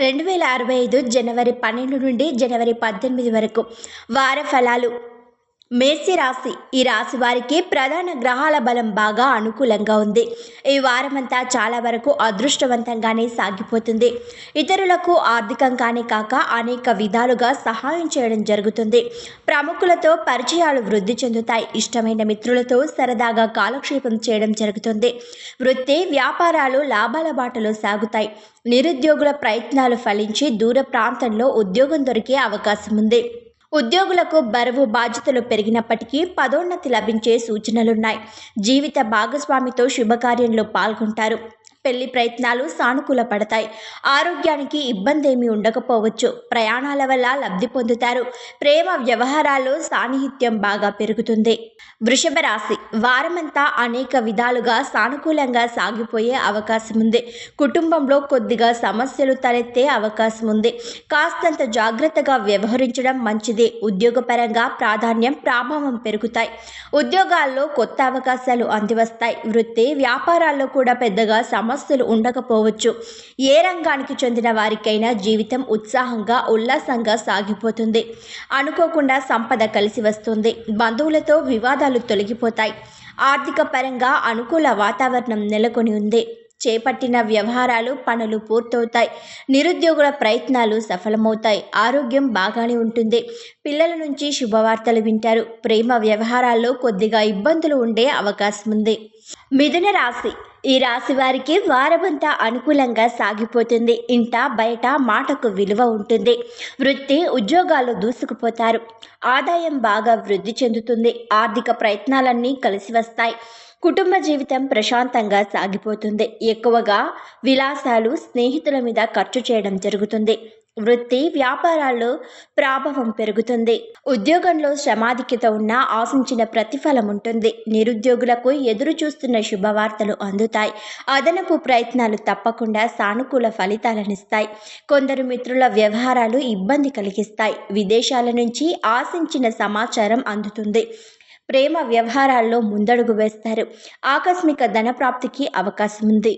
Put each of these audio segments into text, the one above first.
రెండు వేల అరవై ఐదు జనవరి పన్నెండు నుండి జనవరి పద్దెనిమిది వరకు వార ఫలాలు మేసి రాశి ఈ రాశి వారికి ప్రధాన గ్రహాల బలం బాగా అనుకూలంగా ఉంది. ఈ వారమంతా చాలా వరకు అదృష్టవంతంగానే సాగిపోతుంది. ఇతరులకు ఆర్థికంగానే కాక అనేక విధాలుగా సహాయం చేయడం జరుగుతుంది. ప్రముఖులతో పరిచయాలు వృద్ధి చెందుతాయి. ఇష్టమైన మిత్రులతో సరదాగా కాలక్షేపం చేయడం జరుగుతుంది. వృత్తి వ్యాపారాలు లాభాల బాటలో సాగుతాయి. నిరుద్యోగుల ప్రయత్నాలు ఫలించి దూర ప్రాంతంలో ఉద్యోగం దొరికే అవకాశం ఉంది. ఉద్యోగులకు బరువు బాధ్యతలు పెరిగినప్పటికీ పదోన్నతి లభించే సూచనలున్నాయి. జీవిత భాగస్వామితో శుభకార్యంలో పాల్గొంటారు. పెళ్ళి ప్రయత్నాలు సానుకూల పడతాయి. ఆరోగ్యానికి ఇబ్బంది ఏమీ ఉండకపోవచ్చు. ప్రయాణాల వల్ల లబ్ధి పొందుతారు. ప్రేమ వ్యవహారాల్లో సాన్నిహిత్యం బాగా పెరుగుతుంది. వృషభ రాశి. వారమంతా అనేక విధాలుగా సానుకూలంగా సాగిపోయే అవకాశం ఉంది. కుటుంబంలో కొద్దిగా సమస్యలు తలెత్తే అవకాశం ఉంది. కాస్తంత జాగ్రత్తగా వ్యవహరించడం మంచిది. ఉద్యోగపరంగా ప్రాధాన్యం ప్రభావం పెరుగుతాయి. ఉద్యోగాల్లో కొత్త అవకాశాలు అందివస్తాయి. వృత్తి వ్యాపారాల్లో కూడా పెద్దగా సమస్యలు ఉండకపోవచ్చు. ఏ రంగానికి చెందిన వారికైనా జీవితం ఉత్సాహంగా ఉల్లాసంగా సాగిపోతుంది. అనుకోకుండా సంపద కలిసి వస్తుంది. బంధువులతో వివాదాలు తొలగిపోతాయి. ఆర్థిక పరంగా అనుకూల వాతావరణం నెలకొని ఉంది. చేపట్టిన వ్యవహారాలు పనులు పూర్తవుతాయి. నిరుద్యోగుల ప్రయత్నాలు సఫలమవుతాయి. ఆరోగ్యం బాగానే ఉంటుంది. పిల్లల నుంచి శుభవార్తలు వింటారు. ప్రేమ వ్యవహారాల్లో కొద్దిగా ఇబ్బందులు ఉండే అవకాశం ఉంది మిథున రాశి ఈ రాశి వారికి వారమంతా అనుకూలంగా సాగిపోతుంది. ఇంట బయట మాటకు విలువ ఉంటుంది. వృత్తి ఉద్యోగాలు దూసుకుపోతారు. ఆదాయం బాగా వృద్ధి చెందుతుంది. ఆర్థిక ప్రయత్నాలన్నీ కలిసి వస్తాయి. కుటుంబ జీవితం ప్రశాంతంగా సాగిపోతుంది. ఎక్కువగా విలాసాలు స్నేహితుల మీద ఖర్చు చేయడం జరుగుతుంది. వృత్తి వ్యాపారాల్లో ప్రాభవం పెరుగుతుంది. ఉద్యోగంలో శ్రమాధిక్యత ఉన్న ఆశించిన ప్రతిఫలం ఉంటుంది. నిరుద్యోగులకు ఎదురు చూస్తున్న శుభవార్తలు అందుతాయి. అదనపు ప్రయత్నాలు తప్పకుండా సానుకూల ఫలితాలనిస్తాయి. కొందరు మిత్రుల వ్యవహారాలు ఇబ్బంది కలిగిస్తాయి. విదేశాల నుంచి ఆశించిన సమాచారం అందుతుంది. ప్రేమ వ్యవహారాల్లో ముందడుగు వేస్తారు. ఆకస్మిక ధనప్రాప్తికి అవకాశం ఉంది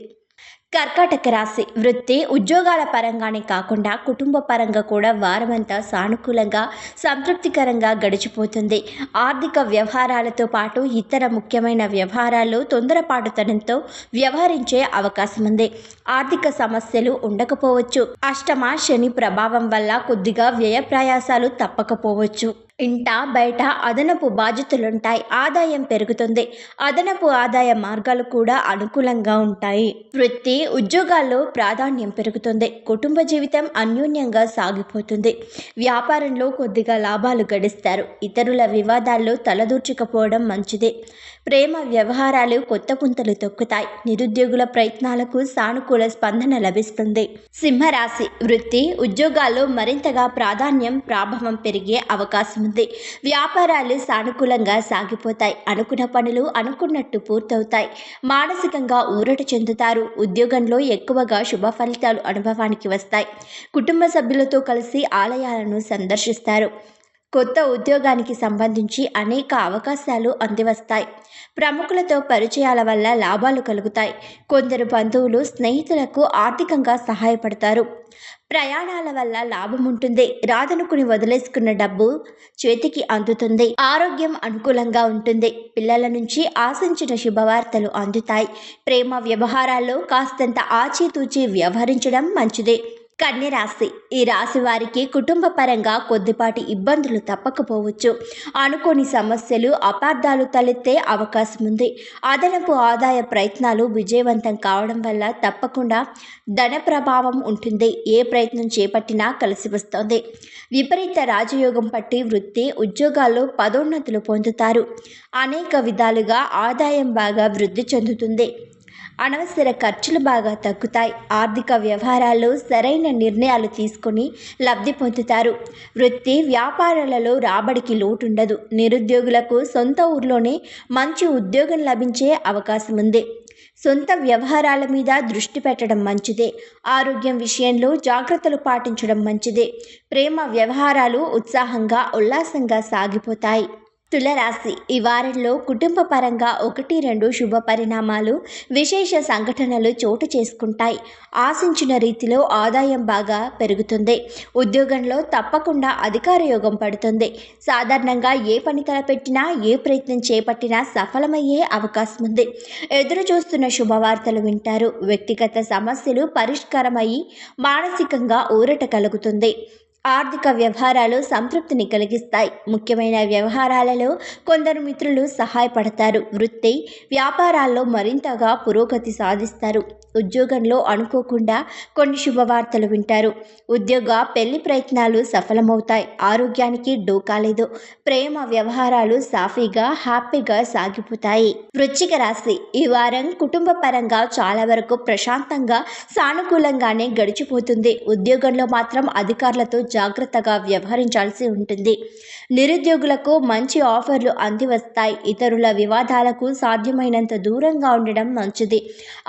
కర్కాటక రాశి వృత్తి ఉద్యోగాల పరంగానే కాకుండా కుటుంబ పరంగా కూడా వారమంతా సానుకూలంగా సంతృప్తికరంగా గడిచిపోతుంది. ఆర్థిక వ్యవహారాలతో పాటు ఇతర ముఖ్యమైన వ్యవహారాలు తొందరపాటుతనంతో వ్యవహరించే అవకాశం ఉంది ఆర్థిక సమస్యలు ఉండకపోవచ్చు. అష్టమ శని ప్రభావం వల్ల కొద్దిగా వ్యయ ప్రయాసాలు తప్పకపోవచ్చు. ఇంట బయట అదనపు బాధ్యతలుంటాయి. ఆదాయం పెరుగుతుంది. అదనపు ఆదాయ మార్గాలు కూడా అనుకూలంగా ఉంటాయి. వృత్తి ఉద్యోగాల్లో ప్రాధాన్యం పెరుగుతుంది. కుటుంబ జీవితం అన్యోన్యంగా సాగిపోతుంది. వ్యాపారంలో కొద్దిగా లాభాలు గడిస్తారు. ఇతరుల వివాదాల్లో తలదూర్చకపోవడం మంచిది. ప్రేమ వ్యవహారాలు కొత్త పుంతలు తొక్కుతాయి. నిరుద్యోగుల ప్రయత్నాలకు సానుకూల స్పందన లభిస్తుంది. సింహరాశి వృత్తి ఉద్యోగాల్లో మరింతగా ప్రాధాన్యం ప్రాభవం పెరిగే అవకాశం ఉంది. వ్యాపారాలు సానుకూలంగా సాగిపోతాయి. అనుకున్న పనులు అనుకున్నట్టు పూర్తవుతాయి. మానసికంగా ఊరట చెందుతారు. ఉద్యోగంలో ఎక్కువగా శుభ ఫలితాలు అనుభవానికి వస్తాయి. కుటుంబ సభ్యులతో కలిసి ఆలయాలను సందర్శిస్తారు. కొత్త ఉద్యోగానికి సంబంధించి అనేక అవకాశాలు అందివస్తాయి. ప్రముఖులతో పరిచయాల వల్ల లాభాలు కలుగుతాయి. కొందరు బంధువులు స్నేహితులకు ఆర్థికంగా సహాయపడతారు. ప్రయాణాల వల్ల లాభం ఉంటుంది. రాదనుకుని వదిలేసుకున్న డబ్బు చేతికి అందుతుంది. ఆరోగ్యం అనుకూలంగా ఉంటుంది. పిల్లల నుంచి ఆశించిన శుభవార్తలు అందుతాయి. ప్రేమ వ్యవహారాల్లో కాస్తంత ఆచితూచి వ్యవహరించడం మంచిదే. కన్య రాశి. ఈ రాశి వారికి కుటుంబ పరంగా కొద్దిపాటి ఇబ్బందులు తప్పకపోవచ్చు. అనుకోని సమస్యలు అపార్థాలు తలెత్తే అవకాశం ఉంది. అదనపు ఆదాయ ప్రయత్నాలు విజయవంతం కావడం వల్ల తప్పకుండా ధన ప్రభావం ఉంటుంది. ఏ ప్రయత్నం చేపట్టినా కలిసి వస్తుంది. విపరీత రాజయోగం పట్టి వృత్తి ఉద్యోగాల్లో పదోన్నతులు పొందుతారు. అనేక విధాలుగా ఆదాయం బాగా వృద్ధి చెందుతుంది. అనవసర ఖర్చులు బాగా తగ్గుతాయి. ఆర్థిక వ్యవహారాల్లో సరైన నిర్ణయాలు తీసుకొని లబ్ధి పొందుతారు. వృత్తి వ్యాపారాలలో రాబడికి లోటుండదు. నిరుద్యోగులకు సొంత ఊర్లోనే మంచి ఉద్యోగం లభించే అవకాశం ఉంది సొంత వ్యవహారాల మీద దృష్టి పెట్టడం మంచిదే. ఆరోగ్యం విషయంలో జాగ్రత్తలు పాటించడం మంచిదే. ప్రేమ వ్యవహారాలు ఉత్సాహంగా ఉల్లాసంగా సాగిపోతాయి. తులరాశి. ఈ వారంలో కుటుంబ పరంగా ఒకటి రెండు శుభ పరిణామాలు విశేష సంఘటనలు చోటు చేసుకుంటాయి. ఆశించిన రీతిలో ఆదాయం బాగా పెరుగుతుంది. ఉద్యోగంలో తప్పకుండా అధికార యోగం పడుతుంది. సాధారణంగా ఏ పని తలపెట్టినా ఏ ప్రయత్నం చేపట్టినా సఫలమయ్యే అవకాశం ఉంది ఎదురు చూస్తున్న శుభవార్తలు వింటారు. వ్యక్తిగత సమస్యలు పరిష్కారమయ్యి మానసికంగా ఊరట కలుగుతుంది. ఆర్థిక వ్యవహారాలు సంతృప్తిని కలిగిస్తాయి. ముఖ్యమైన వ్యవహారాలలో కొందరు మిత్రులు సహాయపడతారు. వృత్తి వ్యాపారాల్లో మరింతగా పురోగతి సాధిస్తారు. ఉద్యోగంలో అనుకోకుండా కొన్ని శుభవార్తలు వింటారు. ఉద్యోగ పెళ్ళి ప్రయత్నాలు సఫలమవుతాయి. ఆరోగ్యానికి డోకా లేదు. ప్రేమ వ్యవహారాలు సాఫీగా హ్యాపీగా సాగిపోతాయి. వృశ్చిక రాశి. ఈ వారం కుటుంబ పరంగా చాలా వరకు ప్రశాంతంగా సానుకూలంగానే గడిచిపోతుంది. ఉద్యోగంలో మాత్రం అధికారులతో జాగ్రత్తగా వ్యవహరించాల్సి ఉంటుంది. నిరుద్యోగులకు మంచి ఆఫర్లు అంది వస్తాయి ఇతరుల వివాదాలకు సాధ్యమైనంత దూరంగా ఉండడం మంచిది.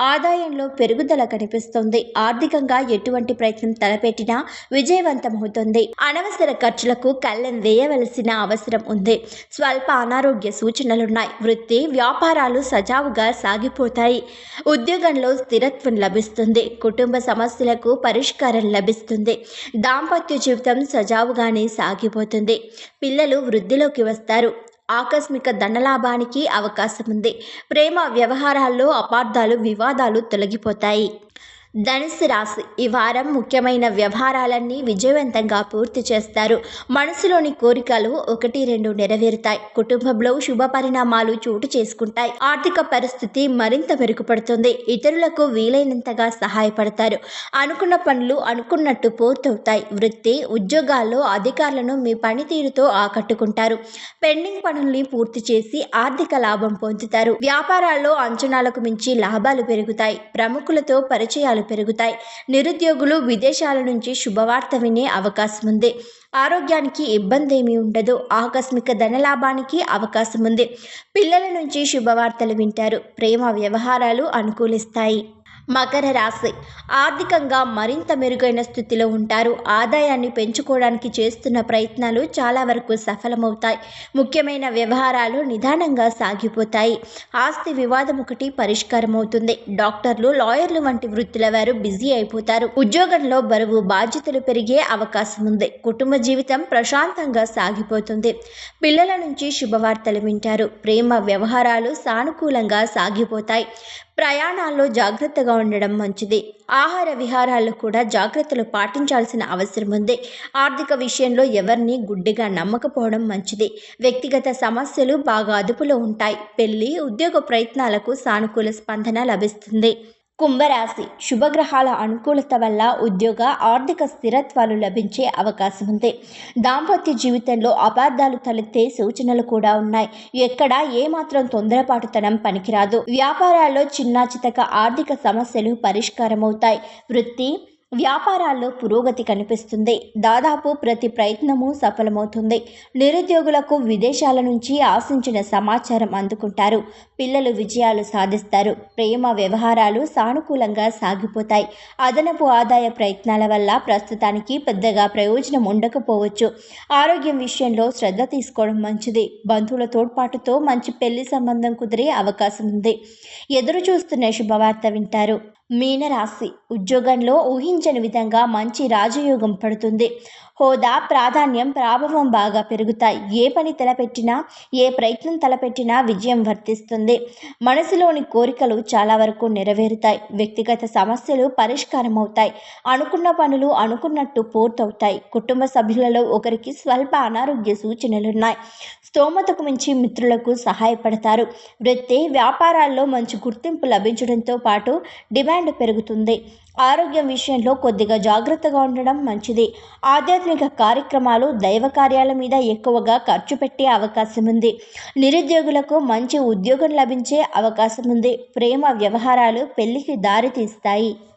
ఆదాయంలో పెరుగుదల కనిపిస్తుంది. ఆర్థికంగా ఎటువంటి ప్రయత్నం తలపెట్టినా విజయవంతమవుతుంది. అనవసర ఖర్చులకు కళ్ళెం వేయవలసిన అవసరం ఉంది. స్వల్ప అనారోగ్య సూచనలున్నాయి. వృత్తి వ్యాపారాలు సజావుగా సాగిపోతాయి. ఉద్యోగంలో స్థిరత్వం లభిస్తుంది. కుటుంబ సమస్యలకు పరిష్కారం లభిస్తుంది. దాంపత్య జీవితం సజావుగానే సాగిపోతుంది. పిల్లలు వృద్ధిలోకి వస్తారు. ఆకస్మిక ధనలాభానికి అవకాశం ఉంది ప్రేమ వ్యవహారాల్లో అపార్థాలు వివాదాలు తొలగిపోతాయి. ధనుసు రాశి. ఈ వారం ముఖ్యమైన వ్యవహారాలన్నీ విజయవంతంగా పూర్తి చేస్తారు. మనసులోని కోరికలు ఒకటి రెండు నెరవేరుతాయి. కుటుంబంలో శుభ పరిణామాలు చోటు చేసుకుంటాయి. ఆర్థిక పరిస్థితి మరింత మెరుగుపడుతుంది. ఇతరులకు వీలైనంతగా సహాయపడతారు. అనుకున్న పనులు అనుకున్నట్టు పూర్తవుతాయి. వృత్తి ఉద్యోగాల్లో అధికారులను మీ పనితీరుతో ఆకట్టుకుంటారు. పెండింగ్ పనుల్ని పూర్తి చేసి ఆర్థిక లాభం పొందుతారు. వ్యాపారాల్లో అంచనాలకు మించి లాభాలు పెరుగుతాయి. ప్రముఖులతో పరిచయాలు పెరుగుతాయి. నిరుద్యోగులు విదేశాల నుంచి శుభవార్త వినే అవకాశం ఉంది ఆరోగ్యానికి ఇబ్బంది ఏమీ ఉండదు. ఆకస్మిక ధనలాభానికి అవకాశం ఉంది పిల్లల నుంచి శుభవార్తలు వింటారు. ప్రేమ వ్యవహారాలు అనుకూలిస్తాయి. మకర రాశి. ఆర్థికంగా మరింత మెరుగైన స్థితిలో ఉంటారు. ఆదాయాన్ని పెంచుకోవడానికి చేస్తున్న ప్రయత్నాలు చాలా వరకు సఫలమవుతాయి. ముఖ్యమైన వ్యవహారాలు నిదానంగా సాగిపోతాయి. ఆస్తి వివాదం ఒకటి పరిష్కారం అవుతుంది డాక్టర్లు లాయర్లు వంటి వృత్తుల వారు బిజీ అయిపోతారు. ఉద్యోగంలో బరువు బాధ్యతలు పెరిగే అవకాశం ఉంది. కుటుంబ జీవితం ప్రశాంతంగా సాగిపోతుంది. పిల్లల నుంచి శుభవార్తలు వింటారు. ప్రేమ వ్యవహారాలు సానుకూలంగా సాగిపోతాయి. ప్రయాణాల్లో జాగ్రత్తగా ఉండడం మంచిది. ఆహార విహారాల్లో కూడా జాగ్రత్తలు పాటించాల్సిన అవసరం ఉంది. ఆర్థిక విషయంలో ఎవరిని గుడ్డిగా నమ్మకపోవడం మంచిది. వ్యక్తిగత సమస్యలు బాగా అదుపులో ఉంటాయి. పెళ్ళి ఉద్యోగ ప్రయత్నాలకు సానుకూల స్పందన లభిస్తుంది. కుంభరాశి శుభగ్రహాల అనుకూలత వల్ల ఉద్యోగ ఆర్థిక స్థిరత్వాలు లభించే అవకాశం ఉంది. దాంపత్య జీవితంలో అపార్థాలు తలెత్తే సూచనలు కూడా ఉన్నాయి. ఎక్కడ ఏమాత్రం తొందరపాటుతనం పనికిరాదు. వ్యాపారాల్లో చిన్న చితక ఆర్థిక సమస్యలు పరిష్కారమవుతాయి. వృత్తి వ్యాపారాల్లో పురోగతి కనిపిస్తుంది. దాదాపు ప్రతి ప్రయత్నము సఫలమవుతుంది. నిరుద్యోగులకు విదేశాల నుంచి ఆశించిన సమాచారం అందుకుంటారు. పిల్లలు విజయాలు సాధిస్తారు. ప్రేమ వ్యవహారాలు సానుకూలంగా సాగిపోతాయి. అదనపు ఆదాయ ప్రయత్నాల వల్ల ప్రస్తుతానికి పెద్దగా ప్రయోజనం ఉండకపోవచ్చు. ఆరోగ్యం విషయంలో శ్రద్ధ తీసుకోవడం మంచిది. బంధువుల తోడ్పాటుతో మంచి పెళ్ళి సంబంధం కుదిరే అవకాశం ఉంది. ఎదురు చూస్తున్న శుభవార్త వింటారు. మీనరాశి. ఉద్యోగంలో ఊహించని విధంగా మంచి రాజయోగం పడుతుంది. హోదా ప్రాధాన్యం ప్రాభవం బాగా పెరుగుతాయి. ఏ పని తలపెట్టినా ఏ ప్రయత్నం తలపెట్టినా విజయం వర్తిస్తుంది. మనసులోని కోరికలు చాలా వరకు నెరవేరుతాయి. వ్యక్తిగత సమస్యలు పరిష్కారం అవుతాయి అనుకున్న పనులు అనుకున్నట్టు పూర్తవుతాయి. కుటుంబ సభ్యులలో ఒకరికి స్వల్ప అనారోగ్య సూచనలున్నాయి. స్తోమతకు మించి మిత్రులకు సహాయపడతారు. వృత్తి వ్యాపారాల్లో మంచి గుర్తింపు లభించడంతో పాటు డిమాండ్ పెరుగుతుంది. ఆరోగ్యం విషయంలో కొద్దిగా జాగ్రత్తగా ఉండడం మంచిది. ఆధ్యాత్మిక కార్యక్రమాలు దైవ కార్యాల మీద ఎక్కువగా ఖర్చు పెట్టే అవకాశం ఉంది. నిరుద్యోగులకు మంచి ఉద్యోగం లభించే అవకాశం ఉంది. ప్రేమ వ్యవహారాలు పెళ్ళికి దారి తీస్తాయి